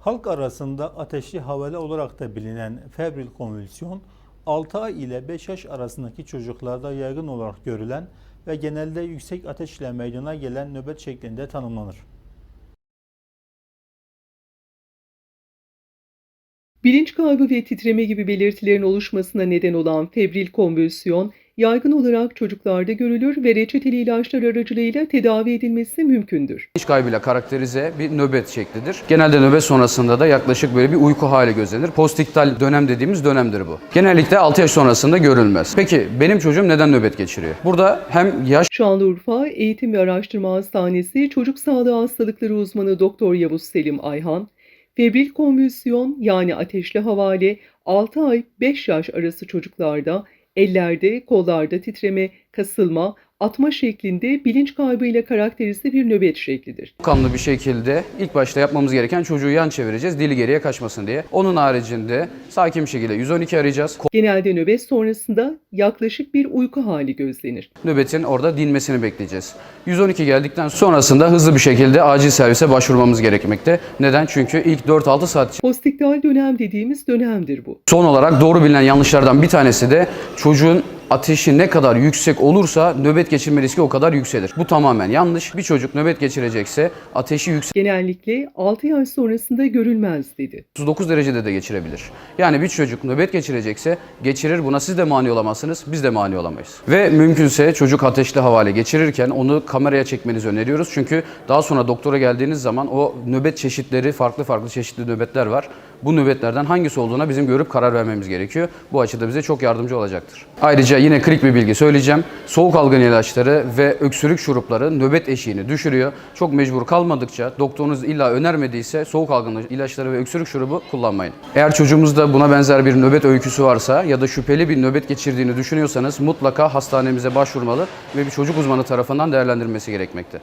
Halk arasında ateşli havale olarak da bilinen febril konvülsiyon 6 ay ile 5 yaş arasındaki çocuklarda yaygın olarak görülen ve genelde yüksek ateşle meydana gelen nöbet şeklinde tanımlanır. Bilinç kaybı ve titreme gibi belirtilerin oluşmasına neden olan febril konvülsiyon, yaygın olarak çocuklarda görülür ve reçeteli ilaçlar aracılığıyla tedavi edilmesi mümkündür. İş kaybıyla karakterize bir nöbet şeklidir. Genelde nöbet sonrasında da yaklaşık böyle bir uyku hali gözlenir. Postiktal dönem dediğimiz dönemdir bu. Genellikle 6 yaş sonrasında görülmez. Peki benim çocuğum neden nöbet geçiriyor? Burada hem yaş Şanlıurfa Eğitim ve Araştırma Hastanesi Çocuk Sağlığı Hastalıkları Uzmanı Doktor Yavuz Selim Ayhan, febril konvülsiyon yani ateşli havale 6 ay 5 yaş arası çocuklarda ellerde, kollarda titreme, kasılma, atma şeklinde bilinç kaybıyla karakterize bir nöbet şeklidir. kanlı bir şekilde ilk başta yapmamız gereken çocuğu yan çevireceğiz dili geriye kaçmasın diye. Onun haricinde sakin bir şekilde 112 arayacağız. Genelde nöbet sonrasında yaklaşık bir uyku hali gözlenir. Nöbetin orada dinmesini bekleyeceğiz. 112 geldikten sonrasında hızlı bir şekilde acil servise başvurmamız gerekmekte. Neden? Çünkü ilk 4-6 saat Postiktal dönem dediğimiz dönemdir bu. Son olarak doğru bilinen yanlışlardan bir tanesi de çocuğun ateşi ne kadar yüksek olursa nöbet geçirme riski o kadar yükselir. Bu tamamen yanlış. Bir çocuk nöbet geçirecekse ateşi yüksek Genellikle 6 yaş sonrasında görülmez dedi. 39 derecede de geçirebilir. Yani bir çocuk nöbet geçirecekse geçirir. Buna siz de mani olamazsınız, biz de mani olamayız. Ve mümkünse çocuk ateşli havale geçirirken onu kameraya çekmenizi öneriyoruz. Çünkü daha sonra doktora geldiğiniz zaman o nöbet çeşitleri, farklı farklı çeşitli nöbetler var. Bu nöbetlerden hangisi olduğuna bizim görüp karar vermemiz gerekiyor. Bu açıda bize çok yardımcı olacaktır. Ayrıca yine klik bir bilgi söyleyeceğim. Soğuk algın ilaçları ve öksürük şurupları nöbet eşiğini düşürüyor. Çok mecbur kalmadıkça doktorunuz illa önermediyse soğuk algın ilaçları ve öksürük şurubu kullanmayın. Eğer çocuğumuzda buna benzer bir nöbet öyküsü varsa ya da şüpheli bir nöbet geçirdiğini düşünüyorsanız mutlaka hastanemize başvurmalı ve bir çocuk uzmanı tarafından değerlendirilmesi gerekmekte.